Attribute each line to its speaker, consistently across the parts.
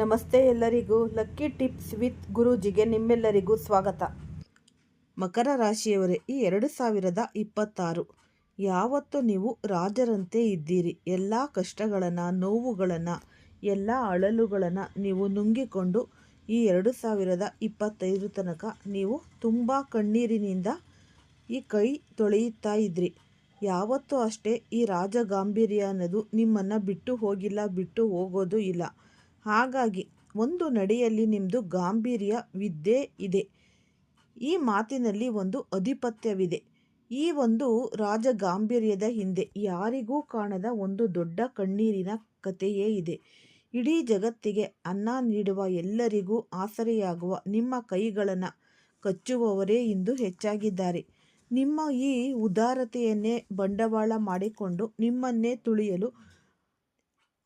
Speaker 1: ನಮಸ್ತೆ ಎಲ್ಲರಿಗೂ lucky tips with ಗುರೂಜಿಗೆ ನಿಮ್ಮೆಲ್ಲರಿಗೂ ಸ್ವಾಗತ. ಮಕರ ರಾಶಿಯವರೇ, ಈ ಎರಡು ಸಾವಿರದ ಇಪ್ಪತ್ತಾರು, ಯಾವತ್ತು ನೀವು ರಾಜರಂತೆ ಇದ್ದೀರಿ. ಎಲ್ಲ ಕಷ್ಟಗಳನ್ನು, ನೋವುಗಳನ್ನು, ಎಲ್ಲ ಅಳಲುಗಳನ್ನು ನೀವು ನುಂಗಿಕೊಂಡು ಈ ಎರಡು ಸಾವಿರದ ಇಪ್ಪತ್ತೈದು ತನಕ ನೀವು ತುಂಬ ಕಣ್ಣೀರಿನಿಂದ ಈ ಕೈ ತೊಳೆಯುತ್ತಾ ಇದ್ರಿ. ಯಾವತ್ತೂ ಅಷ್ಟೇ ಈ ರಾಜ ಗಾಂಭೀರ್ಯ ಅನ್ನೋದು ನಿಮ್ಮನ್ನು ಬಿಟ್ಟು ಹೋಗಿಲ್ಲ, ಬಿಟ್ಟು ಹೋಗೋದು ಇಲ್ಲ. ಹಾಗಾಗಿ ಒಂದು ನಡೆಯಲ್ಲಿ ನಿಮ್ಮದು ಗಾಂಭೀರ್ಯ ವಿದ್ಯೆ ಇದೆ. ಈ ಮಾತಿನಲ್ಲಿ ಒಂದು ಅಧಿಪತ್ಯವಿದೆ ಈ ಒಂದು ರಾಜ ಗಾಂಭೀರ್ಯದ ಹಿಂದೆ ಯಾರಿಗೂ ಕಾಣದ ಒಂದು ದೊಡ್ಡ ಕಣ್ಣೀರಿನ ಕಥೆಯೇ ಇದೆ. ಇಡೀ ಜಗತ್ತಿಗೆ ಅನ್ನ ನೀಡುವ ಎಲ್ಲರಿಗೂ ಆಸರೆಯಾಗುವ ನಿಮ್ಮ ಕೈಗಳನ್ನು ಕಚ್ಚುವವರೇ ಇಂದು ಹೆಚ್ಚಾಗಿದ್ದಾರೆ. ನಿಮ್ಮ ಈ ಉದಾರತೆಯನ್ನೇ ಬಂಡವಾಳ ಮಾಡಿಕೊಂಡು ನಿಮ್ಮನ್ನೇ ತುಳಿಯಲು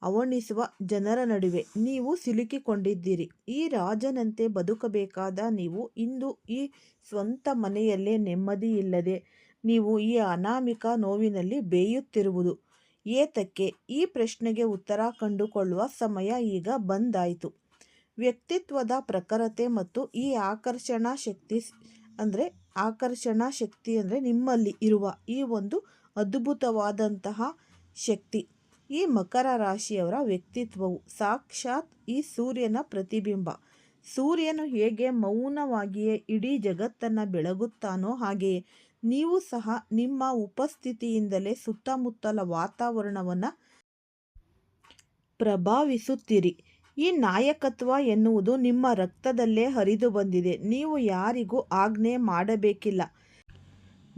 Speaker 1: ಅವಣಿಸುವ ಜನರ ನಡುವೆ ನೀವು ಸಿಲುಕಿಕೊಂಡಿದ್ದೀರಿ. ಈ ರಾಜನಂತೆ ಬದುಕಬೇಕಾದ ನೀವು ಇಂದು ಈ ಸ್ವಂತ ಮನೆಯಲ್ಲೇ ನೆಮ್ಮದಿ ಇಲ್ಲದೆ ನೀವು ಈ ಅನಾಮಿಕ ನೋವಿನಲ್ಲಿ ಬೇಯುತ್ತಿರುವುದು. ಏತಕ್ಕೆ ಈ ಪ್ರಶ್ನೆಗೆ ಉತ್ತರ ಕಂಡುಕೊಳ್ಳುವ ಸಮಯ ಈಗ ಬಂದಾಯಿತು. ವ್ಯಕ್ತಿತ್ವದ ಪ್ರಖರತೆ ಮತ್ತು ಈ ಆಕರ್ಷಣಾ ಶಕ್ತಿ ಅಂದರೆ ಆಕರ್ಷಣಾ ಶಕ್ತಿ ಅಂದರೆ ನಿಮ್ಮಲ್ಲಿ ಇರುವ ಈ ಒಂದು ಅದ್ಭುತವಾದಂತಹ ಶಕ್ತಿ. ಈ ಮಕರ ರಾಶಿಯವರ ವ್ಯಕ್ತಿತ್ವವು ಸಾಕ್ಷಾತ್ ಈ ಸೂರ್ಯನ ಪ್ರತಿಬಿಂಬ. ಸೂರ್ಯನು ಹೇಗೆ ಮೌನವಾಗಿಯೇ ಇಡೀ ಜಗತ್ತನ್ನು ಬೆಳಗುತ್ತಾನೋ ಹಾಗೆಯೇ ನೀವು ಸಹ ನಿಮ್ಮ ಉಪಸ್ಥಿತಿಯಿಂದಲೇ ಸುತ್ತಮುತ್ತಲ ವಾತಾವರಣವನ್ನು ಪ್ರಭಾವಿಸುತ್ತೀರಿ. ಈ ನಾಯಕತ್ವ ಎನ್ನುವುದು ನಿಮ್ಮ ರಕ್ತದಲ್ಲೇ ಹರಿದು ಬಂದಿದೆ. ನೀವು ಯಾರಿಗೂ ಆಜ್ಞೆ ಮಾಡಬೇಕಿಲ್ಲ.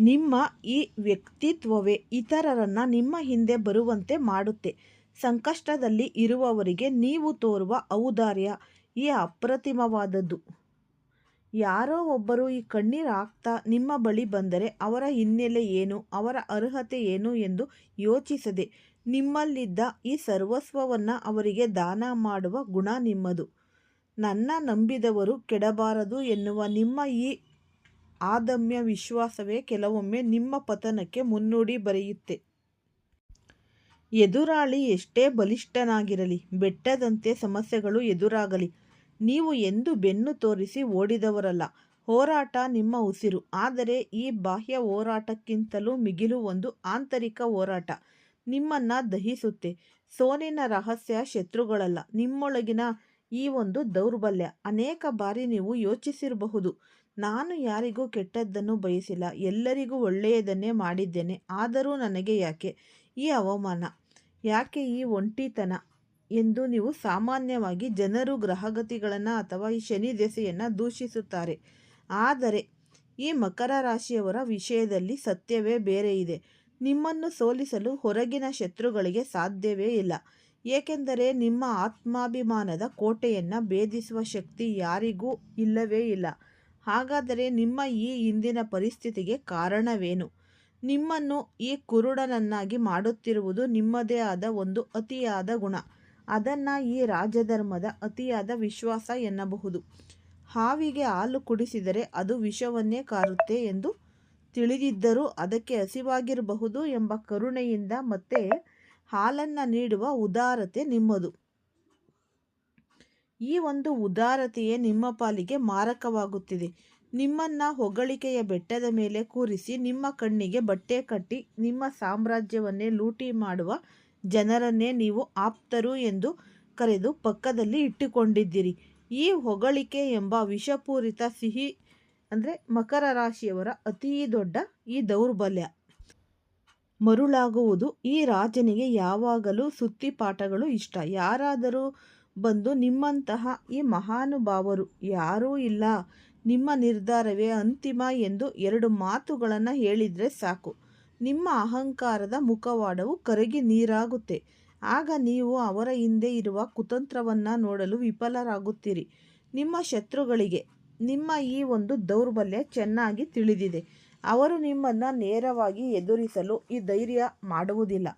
Speaker 1: ನಿಮ್ಮ ಈ ವ್ಯಕ್ತಿತ್ವವೇ ಇತರರನ್ನು ನಿಮ್ಮ ಹಿಂದೆ ಬರುವಂತೆ ಮಾಡುತ್ತೆ. ಸಂಕಷ್ಟದಲ್ಲಿ ಇರುವವರಿಗೆ ನೀವು ತೋರುವ ಔದಾರ್ಯ ಈ ಅಪ್ರತಿಮವಾದದ್ದು. ಯಾರೋ ಒಬ್ಬರು ಈ ಕಣ್ಣೀರು ಹಾಕ್ತಾ ನಿಮ್ಮ ಬಳಿ ಬಂದರೆ ಅವರ ಹಿನ್ನೆಲೆ ಏನು, ಅವರ ಅರ್ಹತೆ ಏನು ಎಂದು ಯೋಚಿಸದೆ ನಿಮ್ಮಲ್ಲಿದ್ದ ಈ ಸರ್ವಸ್ವವನ್ನು ಅವರಿಗೆ ದಾನ ಮಾಡುವ ಗುಣ ನಿಮ್ಮದು. ನನ್ನ ನಂಬಿದವರು ಕೆಡಬಾರದು ಎನ್ನುವ ನಿಮ್ಮ ಈ ಆದಮ್ಯ ವಿಶ್ವಾಸವೇ ಕೆಲವೊಮ್ಮೆ ನಿಮ್ಮ ಪತನಕ್ಕೆ ಮುನ್ನುಡಿ ಬರೆಯುತ್ತೆ. ಎದುರಾಳಿ ಎಷ್ಟೇ ಬಲಿಷ್ಠನಾಗಿರಲಿ, ಬೆಟ್ಟದಂತೆ ಸಮಸ್ಯೆಗಳು ಎದುರಾಗಲಿ, ನೀವು ಎಂದು ಬೆನ್ನು ತೋರಿಸಿ ಓಡಿದವರಲ್ಲ, ಹೋರಾಟ ನಿಮ್ಮ ಉಸಿರು. ಆದರೆ ಈ ಬಾಹ್ಯ ಹೋರಾಟಕ್ಕಿಂತಲೂ ಮಿಗಿಲು ಒಂದು ಆಂತರಿಕ ಹೋರಾಟ. ನಿಮ್ಮನ್ನು ದಹಿಸುತ್ತೆ. ಸೋನಿನ ರಹಸ್ಯ ಶತ್ರುಗಳಲ್ಲ, ನಿಮ್ಮೊಳಗಿನ ಈ ಒಂದು ದೌರ್ಬಲ್ಯ. ಅನೇಕ ಬಾರಿ ನೀವು ಯೋಚಿಸಿರಬಹುದು. ನಾನು ಯಾರಿಗೂ ಕೆಟ್ಟದ್ದನ್ನು ಬಯಸಿಲ್ಲ. ಎಲ್ಲರಿಗೂ ಒಳ್ಳೆಯದನ್ನೇ ಮಾಡಿದ್ದೇನೆ. ಆದರೂ ನನಗೆ ಯಾಕೆ? ಈ ಅವಮಾನ? ಯಾಕೆ ಈ ಒಂಟಿತನ? ಎಂದು ನೀವು ಸಾಮಾನ್ಯವಾಗಿ ಜನರು ಗ್ರಹಗತಿಗಳನ್ನು ಅಥವಾ ಈ ಶನಿ ದೆಸೆಯನ್ನು ದೂಷಿಸುತ್ತಾರೆ. ಆದರೆ, ಈ ಮಕರ ರಾಶಿಯವರ ವಿಷಯದಲ್ಲಿ ಸತ್ಯವೇ ಬೇರೆ ಇದೆ. ನಿಮ್ಮನ್ನು ಸೋಲಿಸಲು ಹೊರಗಿನ ಶತ್ರುಗಳಿಗೆ ಸಾಧ್ಯವೇ ಇಲ್ಲ. ಏಕೆಂದರೆ, ನಿಮ್ಮ ಆತ್ಮಾಭಿಮಾನದ ಕೋಟೆಯನ್ನು ಭೇದಿಸುವ ಶಕ್ತಿ ಯಾರಿಗೂ ಇಲ್ಲವೇ ಇಲ್ಲ. ಹಾಗಾದರೆ ನಿಮ್ಮ ಈ ಇಂದಿನ ಪರಿಸ್ಥಿತಿಗೆ ಕಾರಣವೇನು? ನಿಮ್ಮನ್ನು ಈ ಕುರುಡನನ್ನಾಗಿ ಮಾಡುತ್ತಿರುವುದು ನಿಮ್ಮದೇ ಆದ ಒಂದು ಅತಿಯಾದ ಗುಣ. ಅದನ್ನು ಈ ರಾಜಧರ್ಮದ ಅತಿಯಾದ ವಿಶ್ವಾಸ ಎನ್ನಬಹುದು. ಹಾವಿಗೆ ಹಾಲು ಕುಡಿಸಿದರೆ ಅದು ವಿಷವನ್ನೇ ಕಾರುತ್ತೆ ಎಂದು ತಿಳಿದಿದ್ದರೂ ಅದಕ್ಕೆ ಹಸಿವಾಗಿರಬಹುದು ಎಂಬ ಕರುಣೆಯಿಂದ ಮತ್ತೆ ಹಾಲನ್ನು ನೀಡುವ ಉದಾರತೆ ನಿಮ್ಮದು. ಈ ಒಂದು ಉದಾರತೆಯೇ ನಿಮ್ಮ ಪಾಲಿಗೆ ಮಾರಕವಾಗುತ್ತಿದೆ. ನಿಮ್ಮನ್ನ ಹೊಗಳಿಕೆಯ ಬೆಟ್ಟದ ಮೇಲೆ ಕೂರಿಸಿ ನಿಮ್ಮ ಕಣ್ಣಿಗೆ ಬಟ್ಟೆ ಕಟ್ಟಿ ನಿಮ್ಮ ಸಾಮ್ರಾಜ್ಯವನ್ನೇ ಲೂಟಿ ಮಾಡುವ ಜನರನ್ನೇ ನೀವು ಆಪ್ತರು ಎಂದು ಕರೆದು ಪಕ್ಕದಲ್ಲಿ ಇಟ್ಟುಕೊಂಡಿದ್ದೀರಿ. ಈ ಹೊಗಳಿಕೆ ಎಂಬ ವಿಷಪೂರಿತ ಸಿಹಿ ಅಂದರೆ ಮಕರ ರಾಶಿಯವರ ಅತೀ ದೊಡ್ಡ ಈ ದೌರ್ಬಲ್ಯ. ಮರುಳಾಗುವುದು ಈ ರಾಜನಿಗೆ ಯಾವಾಗಲೂ ಸುತ್ತಿ ಪಾಠಗಳು ಇಷ್ಟ. ಯಾರಾದರೂ ಬಂದು ನಿಮ್ಮಂತಹ ಈ ಮಹಾನುಭಾವರು ಯಾರೂ ಇಲ್ಲ. ನಿಮ್ಮ ನಿರ್ಧಾರವೇ ಅಂತಿಮ ಎಂದು ಎರಡು ಮಾತುಗಳನ್ನು ಹೇಳಿದರೆ ಸಾಕು. ನಿಮ್ಮ ಅಹಂಕಾರದ ಮುಖವಾಡವು ಕರಗಿ ನೀರಾಗುತ್ತೆ. ಆಗ ನೀವು ಅವರ ಹಿಂದೆ ಇರುವ ಕುತಂತ್ರವನ್ನು ನೋಡಲು ವಿಫಲರಾಗುತ್ತೀರಿ. ನಿಮ್ಮ ಶತ್ರುಗಳಿಗೆ, ನಿಮ್ಮ ಈ ಒಂದು ದೌರ್ಬಲ್ಯ ಚೆನ್ನಾಗಿ ತಿಳಿದಿದೆ. ಅವರು ನಿಮ್ಮನ್ನು ನೇರವಾಗಿ ಎದುರಿಸಲು ಈ ಧೈರ್ಯ ಮಾಡುವುದಿಲ್ಲ.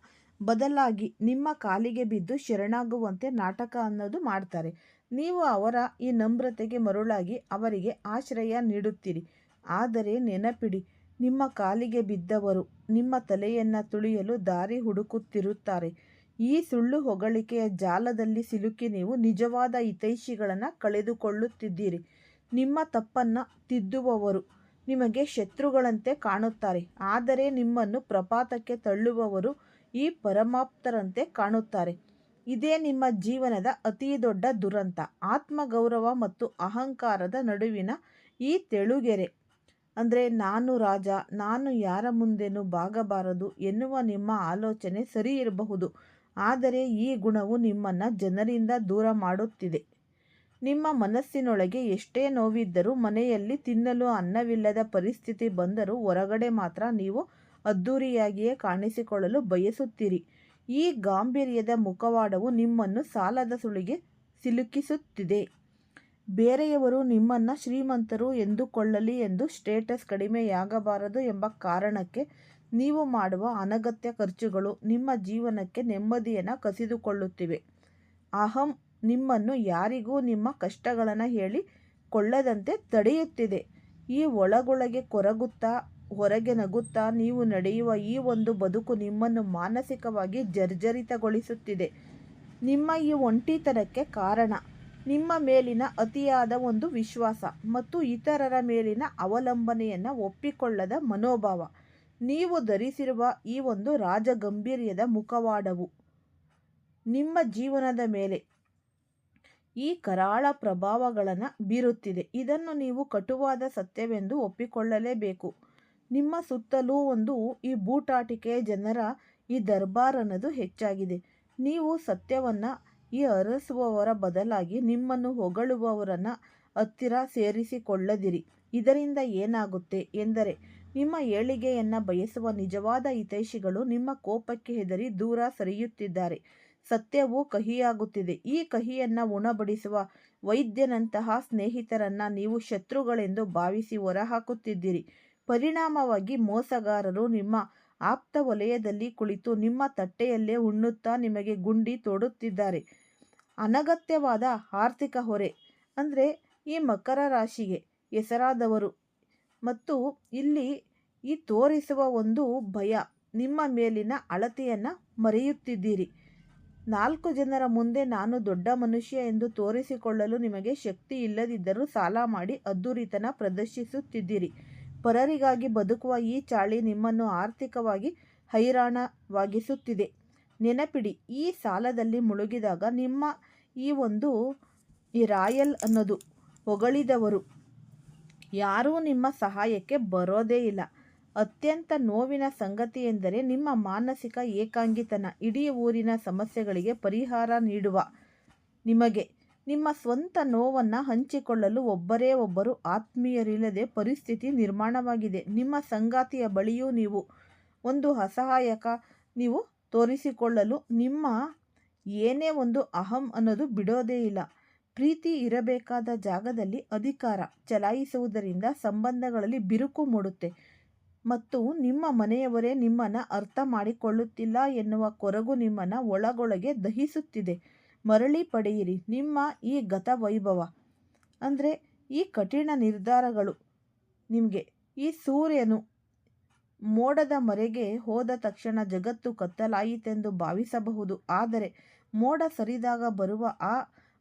Speaker 1: ಬದಲಾಗಿ ನಿಮ್ಮ ಕಾಲಿಗೆ ಬಿದ್ದು ಶರಣಾಗುವಂತೆ ನಾಟಕ ಅನ್ನೋದು ಮಾಡ್ತಾರೆ. ನೀವು ಅವರ ಈ ನಮ್ರತೆಗೆ ಮರುಳಾಗಿ ಅವರಿಗೆ ಆಶ್ರಯ ನೀಡುತ್ತೀರಿ. ಆದರೆ ನೆನಪಿಡಿ, ನಿಮ್ಮ ಕಾಲಿಗೆ ಬಿದ್ದವರು ನಿಮ್ಮ ತಲೆಯನ್ನು ತುಳಿಯಲು ದಾರಿ ಹುಡುಕುತ್ತಿರುತ್ತಾರೆ. ಈ ಸುಳ್ಳು ಹೊಗಳಿಕೆಯ ಜಾಲದಲ್ಲಿ ಸಿಲುಕಿ ನೀವು ನಿಜವಾದ ಹಿತೈಷಿಗಳನ್ನು ಕಳೆದುಕೊಳ್ಳುತ್ತಿದ್ದೀರಿ. ನಿಮ್ಮ ತಪ್ಪನ್ನು ತಿದ್ದುವವರು ನಿಮಗೆ ಶತ್ರುಗಳಂತೆ ಕಾಣುತ್ತಾರೆ. ಆದರೆ ನಿಮ್ಮನ್ನು ಪ್ರಪಾತಕ್ಕೆ ತಳ್ಳುವವರು ಈ ಪರಮಾಪ್ತರಂತೆ ಕಾಣುತ್ತಾರೆ. ಇದೇ ನಿಮ್ಮ ಜೀವನದ ಅತಿ ದೊಡ್ಡ ದುರಂತ. ಆತ್ಮಗೌರವ ಮತ್ತು ಅಹಂಕಾರದ ನಡುವಿನ ಈ ತೆಳುಗೆರೆ. ಅಂದರೆ ನಾನು ರಾಜ, ನಾನು ಯಾರ ಮುಂದೆನೂ ಬಾಗಬಾರದು ಎನ್ನುವ ನಿಮ್ಮ ಆಲೋಚನೆ ಸರಿ ಇರಬಹುದು. ಆದರೆ ಈ ಗುಣವು ನಿಮ್ಮನ್ನು ಜನರಿಂದ ದೂರ ಮಾಡುತ್ತಿದೆ. ನಿಮ್ಮ ಮನಸ್ಸಿನೊಳಗೆ ಎಷ್ಟೇ ನೋವಿದ್ದರೂ ಮನೆಯಲ್ಲಿ ತಿನ್ನಲು ಅನ್ನವಿಲ್ಲದ ಪರಿಸ್ಥಿತಿ ಬಂದರೂ ಹೊರಗಡೆ ಮಾತ್ರ ನೀವು ಅದ್ಧೂರಿಯಾಗಿಯೇ ಕಾಣಿಸಿಕೊಳ್ಳಲು ಬಯಸುತ್ತೀರಿ. ಈ ಗಾಂಭೀರ್ಯದ ಮುಖವಾಡವು ನಿಮ್ಮನ್ನು ಸಾಲದ ಸುಳಿಗೆ ಸಿಲುಕಿಸುತ್ತಿದೆ. ಬೇರೆಯವರು ನಿಮ್ಮನ್ನು ಶ್ರೀಮಂತರು ಎಂದುಕೊಳ್ಳಲಿ ಎಂದು ಸ್ಟೇಟಸ್ ಕಡಿಮೆಯಾಗಬಾರದು ಎಂಬ ಕಾರಣಕ್ಕೆ ನೀವು ಮಾಡುವ ಅನಗತ್ಯ ಖರ್ಚುಗಳು ನಿಮ್ಮ ಜೀವನಕ್ಕೆ ನೆಮ್ಮದಿಯನ್ನು ಕಸಿದುಕೊಳ್ಳುತ್ತಿವೆ. ಅಹಂ ನಿಮ್ಮನ್ನು ಯಾರಿಗೂ ನಿಮ್ಮ ಕಷ್ಟಗಳನ್ನು ಹೇಳಿ ಕೊಳ್ಳದಂತೆ ತಡೆಯುತ್ತಿದೆ. ಈ ಒಳಗೊಳಗೆ ಕೊರಗುತ್ತಾ ಹೊರಗೆ ನಗುತ್ತಾ ನೀವು ನಡೆಯುವ ಈ ಒಂದು ಬದುಕು ನಿಮ್ಮನ್ನು ಮಾನಸಿಕವಾಗಿ ಜರ್ಜರಿತಗೊಳಿಸುತ್ತಿದೆ. ನಿಮ್ಮ ಈ ಒಂಟಿತನಕ್ಕೆ ಕಾರಣ ನಿಮ್ಮ ಮೇಲಿನ ಅತಿಯಾದ ಒಂದು ವಿಶ್ವಾಸ ಮತ್ತು ಇತರರ ಮೇಲಿನ ಅವಲಂಬನೆಯನ್ನು ಒಪ್ಪಿಕೊಳ್ಳದ ಮನೋಭಾವ. ನೀವು ಧರಿಸಿರುವ ಈ ಒಂದು ರಾಜಗಂಭೀರ್ಯದ ಮುಖವಾಡವು ನಿಮ್ಮ ಜೀವನದ ಮೇಲೆ ಈ ಕರಾಳ ಪ್ರಭಾವಗಳನ್ನು ಬೀರುತ್ತಿದೆ. ಇದನ್ನು ನೀವು ಕಟುವಾದ ಸತ್ಯವೆಂದು ಒಪ್ಪಿಕೊಳ್ಳಲೇಬೇಕು. ನಿಮ್ಮ ಸುತ್ತಲೂ ಒಂದು ಈ ಬೂಟಾಟಿಕೆ ಜನರ ಈ ದರ್ಬಾರ್ ಅನ್ನೋದು ಹೆಚ್ಚಾಗಿದೆ. ನೀವು ಸತ್ಯವನ್ನು ಈ ಅರಸುವವರ ಬದಲಾಗಿ ನಿಮ್ಮನ್ನು ಹೊಗಳುವವರನ್ನು ಹತ್ತಿರ ಸೇರಿಸಿಕೊಳ್ಳದಿರಿ. ಇದರಿಂದ ಏನಾಗುತ್ತೆ ಎಂದರೆ, ನಿಮ್ಮ ಏಳಿಗೆಯನ್ನು ಬಯಸುವ ನಿಜವಾದ ಹಿತೈಷಿಗಳು ನಿಮ್ಮ ಕೋಪಕ್ಕೆ ಹೆದರಿ ದೂರ ಸರಿಯುತ್ತಿದ್ದಾರೆ. ಸತ್ಯವು ಕಹಿಯಾಗುತ್ತಿದೆ. ಈ ಕಹಿಯನ್ನು ಉಣಬಡಿಸುವ ವೈದ್ಯನಂತಹ ಸ್ನೇಹಿತರನ್ನು ನೀವು ಶತ್ರುಗಳೆಂದು ಭಾವಿಸಿ ಹೊರಹಾಕುತ್ತಿದ್ದೀರಿ. ಪರಿಣಾಮವಾಗಿ ಮೋಸಗಾರರು ನಿಮ್ಮ ಆಪ್ತ ವಲಯದಲ್ಲಿ ಕುಳಿತು ನಿಮ್ಮ ತಟ್ಟೆಯಲ್ಲೇ ಉಣ್ಣುತ್ತಾ ನಿಮಗೆ ಗುಂಡಿ ತೋಡುತ್ತಿದ್ದಾರೆ. ಅನಗತ್ಯವಾದ ಆರ್ಥಿಕ ಹೊರೆ, ಅಂದರೆ ಈ ಮಕರ ರಾಶಿಗೆ ಹೆಸರಾದವರು. ಮತ್ತು ಇಲ್ಲಿ ಈ ತೋರಿಸುವ ಒಂದು ಭಯ, ನಿಮ್ಮ ಮೇಲಿನ ಅಳತೆಯನ್ನು ಮರೆಯುತ್ತಿದ್ದೀರಿ. ನಾಲ್ಕು ಜನರ ಮುಂದೆ ನಾನು ದೊಡ್ಡ ಮನುಷ್ಯ ಎಂದು ತೋರಿಸಿಕೊಳ್ಳಲು ನಿಮಗೆ ಶಕ್ತಿ ಇಲ್ಲದಿದ್ದರೂ ಸಾಲ ಮಾಡಿ ಅದ್ದೂರಿತನ ಪ್ರದರ್ಶಿಸುತ್ತಿದ್ದೀರಿ. ಪರರಿಗಾಗಿ ಬದುಕುವ ಈ ಚಾಳಿ ನಿಮ್ಮನ್ನು ಆರ್ಥಿಕವಾಗಿ ಹೈರಾಣವಾಗಿಸುತ್ತಿದೆ. ನೆನಪಿಡಿ, ಈ ಸಾಲದಲ್ಲಿ ಮುಳುಗಿದಾಗ ನಿಮ್ಮ ಈ ಒಂದು ಈ ರಾಯಲ್ ಅನ್ನೋದು ಹೊಗಳಿದವರು. ಯಾರೂ ನಿಮ್ಮ ಸಹಾಯಕ್ಕೆ ಬರೋದೇ ಇಲ್ಲ. ಅತ್ಯಂತ ನೋವಿನ ಸಂಗತಿ ಎಂದರೆ ನಿಮ್ಮ ಮಾನಸಿಕ ಏಕಾಂಗಿತನ, ಇಡೀ ಊರಿನ ಸಮಸ್ಯೆಗಳಿಗೆ ಪರಿಹಾರ ನೀಡುವ ನಿಮಗೆ ನಿಮ್ಮ ಸ್ವಂತ ನೋವನ್ನು ಹಂಚಿಕೊಳ್ಳಲು ಒಬ್ಬರೇ ಒಬ್ಬರು ಆತ್ಮೀಯರಿಲ್ಲದೆ ಪರಿಸ್ಥಿತಿ ನಿರ್ಮಾಣವಾಗಿದೆ. ನಿಮ್ಮ ಸಂಗಾತಿಯ ಬಳಿಯೂ ನೀವು ಒಂದು ಅಸಹಾಯಕ ನೀವು ತೋರಿಸಿಕೊಳ್ಳಲು ನಿಮ್ಮ ಏನೇ ಒಂದು ಅಹಂ ಅನ್ನೋದು ಬಿಡೋದೇ ಇಲ್ಲ. ಪ್ರೀತಿ ಇರಬೇಕಾದ ಜಾಗದಲ್ಲಿ ಅಧಿಕಾರ ಚಲಾಯಿಸುವುದರಿಂದ ಸಂಬಂಧಗಳಲ್ಲಿ ಬಿರುಕು ಮೂಡುತ್ತೆ. ಮತ್ತು ನಿಮ್ಮ ಮನೆಯವರೇ ನಿಮ್ಮನ್ನು ಅರ್ಥ ಮಾಡಿಕೊಳ್ಳುತ್ತಿಲ್ಲ ಎನ್ನುವ ಕೊರಗು ನಿಮ್ಮನ್ನು ಒಳಗೊಳಗೆ ದಹಿಸುತ್ತಿದೆ. ಮರಳಿ ಪಡೆಯಿರಿ. ನಿಮ್ಮ ಈ ಗತ ವೈಭವ ಅಂದರೆ ಈ ಕಠಿಣ ನಿರ್ಧಾರಗಳು ನಿಮಗೆ ಈ ಸೂರ್ಯನು ಮೋಡದ ಮರೆಗೆ ಹೋದ ತಕ್ಷಣ ಜಗತ್ತು ಕತ್ತಲಾಯಿತೆಂದು ಭಾವಿಸಬಹುದು. ಆದರೆ ಮೋಡ ಸರಿದಾಗ ಬರುವ ಆ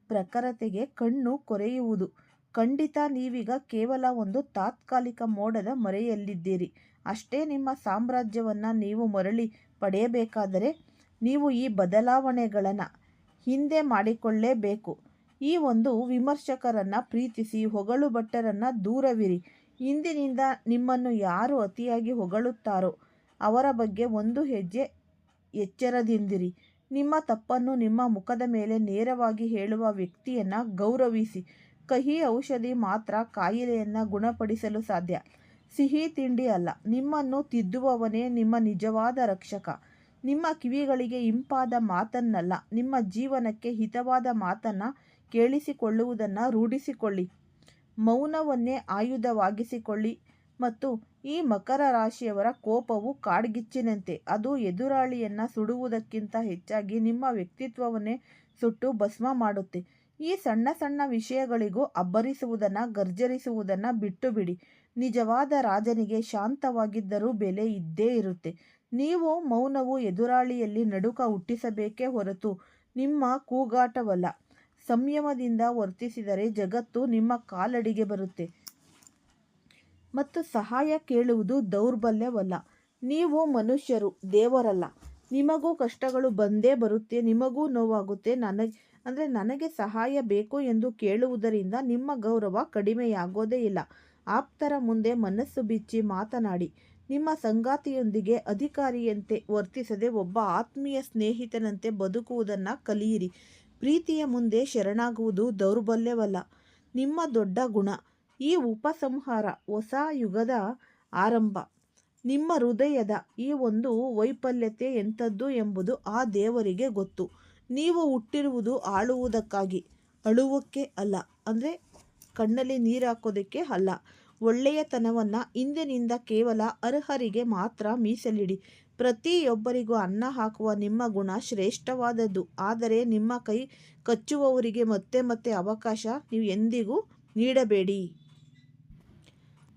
Speaker 1: ಪ್ರಖರತೆಗೆ ಕಣ್ಣು ಕೊರೆಯುವುದು. ಖಂಡಿತ ನೀವೀಗ ಕೇವಲ ಒಂದು ತಾತ್ಕಾಲಿಕ ಮೋಡದ ಮರೆಯಲ್ಲಿದ್ದೀರಿ. ಅಷ್ಟೇ ನಿಮ್ಮ ಸಾಮ್ರಾಜ್ಯವನ್ನು ನೀವು ಮರಳಿ ಪಡೆಯಬೇಕಾದರೆ ನೀವು ಈ ಬದಲಾವಣೆಗಳನ್ನು ಹಿಂದೆ ಮಾಡಿಕೊಳ್ಳೇಬೇಕು. ಈ ಒಂದು ವಿಮರ್ಶಕರನ್ನು ಪ್ರೀತಿಸಿ ಹೊಗಳು ಭಟ್ಟರನ್ನು ದೂರವಿರಿ. ಇಂದಿನಿಂದ ನಿಮ್ಮನ್ನು ಯಾರು ಅತಿಯಾಗಿ ಹೊಗಳುತ್ತಾರೋ ಅವರ ಬಗ್ಗೆ ಒಂದು ಹೆಜ್ಜೆ ಎಚ್ಚರದಿಂದಿರಿ. ನಿಮ್ಮ ತಪ್ಪನ್ನು ನಿಮ್ಮ ಮುಖದ ಮೇಲೆ ನೇರವಾಗಿ ಹೇಳುವ ವ್ಯಕ್ತಿಯನ್ನು ಗೌರವಿಸಿ. ಕಹಿ ಔಷಧಿ ಮಾತ್ರ ಕಾಯಿಲೆಯನ್ನು ಗುಣಪಡಿಸಲು ಸಾಧ್ಯ. ಸಿಹಿ ತಿಂಡಿ ಅಲ್ಲ, ನಿಮ್ಮನ್ನು ತಿದ್ದುವವನೇ ನಿಮ್ಮ ನಿಜವಾದ ರಕ್ಷಕ. ನಿಮ್ಮ ಕಿವಿಗಳಿಗೆ ಇಂಪಾದ ಮಾತನ್ನಲ್ಲ, ನಿಮ್ಮ ಜೀವನಕ್ಕೆ ಹಿತವಾದ ಮಾತನ್ನು ಕೇಳಿಸಿಕೊಳ್ಳುವುದನ್ನು ರೂಢಿಸಿಕೊಳ್ಳಿ. ಮೌನವನ್ನೇ ಆಯುಧವಾಗಿಸಿಕೊಳ್ಳಿ ಮತ್ತು ಈ ಮಕರ ರಾಶಿಯವರ ಕೋಪವು ಕಾಡ್ಗಿಚ್ಚಿನಂತೆ, ಅದು ಎದುರಾಳಿಯನ್ನು ಸುಡುವುದಕ್ಕಿಂತ ಹೆಚ್ಚಾಗಿ ನಿಮ್ಮ ವ್ಯಕ್ತಿತ್ವವನ್ನೇ ಸುಟ್ಟು ಭಸ್ಮ ಮಾಡುತ್ತೆ. ಈ ಸಣ್ಣ ಸಣ್ಣ ವಿಷಯಗಳಿಗೂ ಅಬ್ಬರಿಸುವುದನ್ನು, ಗರ್ಜರಿಸುವುದನ್ನು ಬಿಟ್ಟು ಬಿಡಿ. ನಿಜವಾದ ರಾಜನಿಗೆ ಶಾಂತವಾಗಿದ್ದರೂ ಬೆಲೆ ಇದ್ದೇ ಇರುತ್ತೆ. ನೀವು ಮೌನವು ಎದುರಾಳಿಯಲ್ಲಿ ನಡುಕ ಹುಟ್ಟಿಸಬೇಕೇ ಹೊರತು ನಿಮ್ಮ ಕೂಗಾಟವಲ್ಲ. ಸಂಯಮದಿಂದ ವರ್ತಿಸಿದರೆ ಜಗತ್ತು ನಿಮ್ಮ ಕಾಲಡಿಗೆ ಬರುತ್ತೆ. ಮತ್ತು ಸಹಾಯ ಕೇಳುವುದು ದೌರ್ಬಲ್ಯವಲ್ಲ. ನೀವು ಮನುಷ್ಯರು, ದೇವರಲ್ಲ. ನಿಮಗೂ ಕಷ್ಟಗಳು ಬಂದೇ ಬರುತ್ತೆ, ನಿಮಗೂ ನೋವಾಗುತ್ತೆ. ನನಗೆ, ಅಂದರೆ ನನಗೆ ಸಹಾಯ ಬೇಕು ಎಂದು ಕೇಳುವುದರಿಂದ ನಿಮ್ಮ ಗೌರವ ಕಡಿಮೆಯಾಗೋದೇ ಇಲ್ಲ. ಆಪ್ತರ ಮುಂದೆ ಮನಸ್ಸು ಬಿಚ್ಚಿ ಮಾತನಾಡಿ. ನಿಮ್ಮ ಸಂಗಾತಿಯೊಂದಿಗೆ ಅಧಿಕಾರಿಯಂತೆ ವರ್ತಿಸದೆ ಒಬ್ಬ ಆತ್ಮೀಯ ಸ್ನೇಹಿತನಂತೆ ಬದುಕುವುದನ್ನು ಕಲಿಯಿರಿ. ಪ್ರೀತಿಯ ಮುಂದೆ ಶರಣಾಗುವುದು ದೌರ್ಬಲ್ಯವಲ್ಲ. ನಿಮ್ಮ ದೊಡ್ಡ ಗುಣ. ಈ ಉಪಸಂಹಾರ ಹೊಸ ಯುಗದ ಆರಂಭ. ನಿಮ್ಮ ಹೃದಯದ ಈ ಒಂದು ವೈಫಲ್ಯತೆ ಎಂಥದ್ದು ಎಂಬುದು ಆ ದೇವರಿಗೆ ಗೊತ್ತು. ನೀವು ಹುಟ್ಟಿರುವುದು ಆಳುವುದಕ್ಕಾಗಿ. ಅಳುವಕ್ಕೆ ಅಲ್ಲ. ಅಂದರೆ ಕಣ್ಣಲ್ಲಿ ನೀರು ಹಾಕೋದಕ್ಕೆ ಅಲ್ಲ. ಒಳ್ಳೆಯತನವನ್ನು ಇಂದಿನಿಂದ ಕೇವಲ ಅರ್ಹರಿಗೆ ಮಾತ್ರ ಮೀಸಲಿಡಿ. ಪ್ರತಿಯೊಬ್ಬರಿಗೂ ಅನ್ನ ಹಾಕುವ ನಿಮ್ಮ ಗುಣ ಶ್ರೇಷ್ಠವಾದದ್ದು. ಆದರೆ ನಿಮ್ಮ ಕೈ ಕಚ್ಚುವವರಿಗೆ ಮತ್ತೆ ಮತ್ತೆ ಅವಕಾಶ ನೀವು ಎಂದಿಗೂ ನೀಡಬೇಡಿ.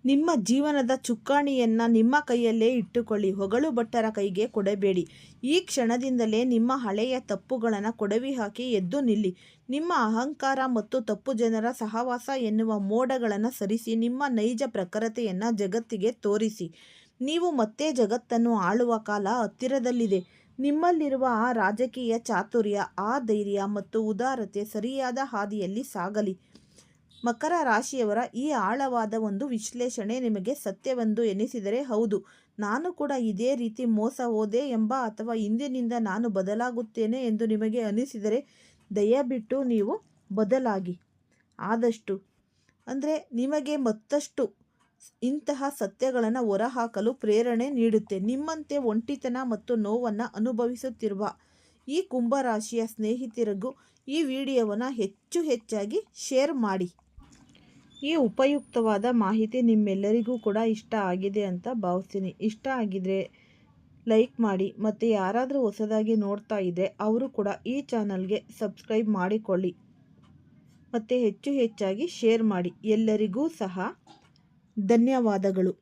Speaker 1: ನಿಮ್ಮ ಜೀವನದ ಚುಕ್ಕಾಣಿಯನ್ನು ನಿಮ್ಮ ಕೈಯಲ್ಲೇ ಇಟ್ಟುಕೊಳ್ಳಿ. ಹೊಗಳು ಭಟ್ಟರ ಕೈಗೆ ಕೊಡಬೇಡಿ. ಈ ಕ್ಷಣದಿಂದಲೇ ನಿಮ್ಮ ಹಳೆಯ ತಪ್ಪುಗಳನ್ನು ಕೊಡವಿ ಹಾಕಿ ಎದ್ದು ನಿಲ್ಲಿ. ನಿಮ್ಮ ಅಹಂಕಾರ ಮತ್ತು ತಪ್ಪು ಜನರ ಸಹವಾಸ ಎನ್ನುವ ಮೋಡಗಳನ್ನು ಸರಿಸಿ, ನಿಮ್ಮ ನೈಜ ಪ್ರಖರತೆಯನ್ನು ಜಗತ್ತಿಗೆ ತೋರಿಸಿ. ನೀವು ಮತ್ತೆ ಜಗತ್ತನ್ನು ಆಳುವ ಕಾಲ ಹತ್ತಿರದಲ್ಲಿದೆ. ನಿಮ್ಮಲ್ಲಿರುವ ಆ ರಾಜಕೀಯ ಚಾತುರ್ಯ, ಆ ಧೈರ್ಯ ಮತ್ತು ಉದಾರತೆ ಸರಿಯಾದ ಹಾದಿಯಲ್ಲಿ ಸಾಗಲಿ. ಮಕರ ರಾಶಿಯವರ ಈ ಆಳವಾದ ಒಂದು ವಿಶ್ಲೇಷಣೆ ನಿಮಗೆ ಸತ್ಯವೆಂದು ಎನಿಸಿದರೆ ಹೌದು. ನಾನು ಕೂಡ ಇದೇ ರೀತಿ ಮೋಸ ಹೋದೆ ಎಂಬ ಅಥವಾ ಇಂದಿನಿಂದ ನಾನು ಬದಲಾಗುತ್ತೇನೆ ಎಂದು ನಿಮಗೆ ಅನಿಸಿದರೆ ದಯವಿಟ್ಟು ನೀವು ಬದಲಾಗಿ. ಆದಷ್ಟು. ಅಂದರೆ ನಿಮಗೆ ಮತ್ತಷ್ಟು ಇಂತಹ ಸತ್ಯಗಳನ್ನು ಹೊರಹಾಕಲು ಪ್ರೇರಣೆ ನೀಡುತ್ತೆ. ನಿಮ್ಮಂತೆ ಒಂಟಿತನ ಮತ್ತು ನೋವನ್ನು ಅನುಭವಿಸುತ್ತಿರುವ ಈ ಕುಂಭರಾಶಿಯ ಸ್ನೇಹಿತರಿಗೂ ಈ ವಿಡಿಯೋವನ್ನು ಹೆಚ್ಚು ಹೆಚ್ಚಾಗಿ ಶೇರ್ ಮಾಡಿ. ಈ ಉಪಯುಕ್ತವಾದ ಮಾಹಿತಿ ನಿಮ್ಮೆಲ್ಲರಿಗೂ ಕೂಡ ಇಷ್ಟ ಆಗಿದೆ ಅಂತ ಭಾವಿಸ್ತೀನಿ. ಇಷ್ಟ ಆಗಿದ್ರೆ ಲೈಕ್ ಮಾಡಿ ಮತ್ತು ಯಾರಾದರೂ ಹೊಸದಾಗಿ ನೋಡ್ತಾ ಇದ್ದರೆ ಅವರು ಕೂಡ ಈ ಚಾನಲ್ಗೆ ಸಬ್ಸ್ಕ್ರೈಬ್ ಮಾಡಿಕೊಳ್ಳಿ. ಮತ್ತು ಹೆಚ್ಚು ಹೆಚ್ಚಾಗಿ ಶೇರ್ ಮಾಡಿ. ಎಲ್ಲರಿಗೂ ಸಹ ಧನ್ಯವಾದಗಳು.